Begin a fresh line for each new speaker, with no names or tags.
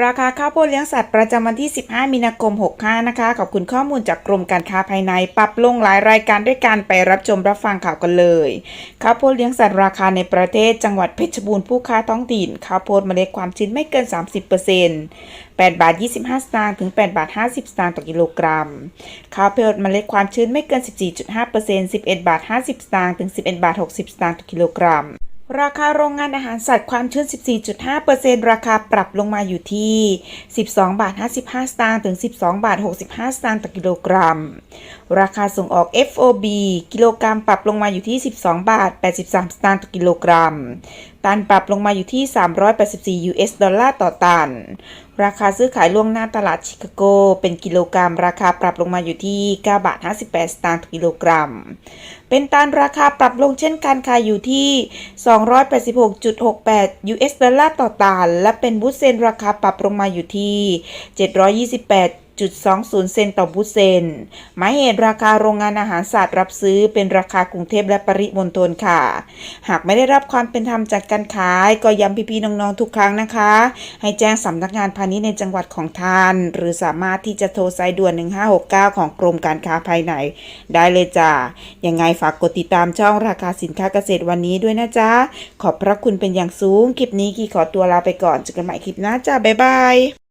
ราคาข้าวโพดเลี้ยงสัตว์ประจำวันที่ 15 มีนาคม 65 นะคะ ขอบคุณข้อมูลจากกรมการค้าภายใน ปรับลงหลายรายการด้วยการไปรับชมรับฟังข่าวกันเลย ข้าวโพดเลี้ยงสัตว์ราคาในประเทศจังหวัดเพชรบูรณ์ผู้ค้าท้องถิ่น ข้าวโพดเมล็ดความชื้นไม่เกิน 30% 8บาท 25 สตางค์ถึง 8 บาท 50 สตางค์ต่อกิโลกรัม ข้าวโพดเมล็ดความชื้นไม่เกิน 14.5% 11 บาท 50 สตางค์ถึง 11 บาท 60 สตางค์ต่อกิโลกรัม ราคาโรงงานอาหารสัตว์ความชื้น 14.5%ราคาปรับลงมาอยู่ที่ 12 บาท 55 สตางค์ถึง 12 บาท 65 สตางค์ต่อกิโลกรัม ราคาส่งออก FOB กิโลกรัมปรับลงมาอยู่ที่ 12 บาท 83 สตางค์ต่อกิโลกรัมตันปรับลงมาอยู่ที่ 384 US ดอลลาร์ต่อตัน ราคาซื้อขายล่วงหน้าตลาดชิคาโก เป็นกิโลกรัม ราคาปรับลงมาอยู่ที่ 9 บาท 58 สตางค์ต่อกิโลกรัม เป็นตันราคาปรับลงเช่นกันค่ะอยู่ที่ 286.68 US ดอลลาร์ต่อตัน และเป็นบูสเซนราคาปรับลงมาอยู่ที่ 728 0.20 เซนต์ต่อบูเซน หมายเหตุราคาโรงงานอาหารสัตว์รับซื้อเป็นราคากรุงเทพและปริมณฑลค่ะ หากไม่ได้รับความเป็นธรรมจากการขาย ก็ย้ำพี่ๆน้องๆทุกครั้งนะคะ ให้แจ้งสำนักงานพาณิชย์ในจังหวัดของท่าน หรือสามารถที่จะโทรสายด่วน 1569 ของกรมการค้าภายใน ได้เลยจ้ายังไงฝากกดติดตามช่องราคาสินค้าเกษตรวันนี้ด้วยนะจ๊ะ ขอบพระคุณเป็นอย่างสูง คลิปนี้กี่ขอตัวลาไปก่อนเจอกันใหม่คลิปหน้าจ้าบ๊ายบาย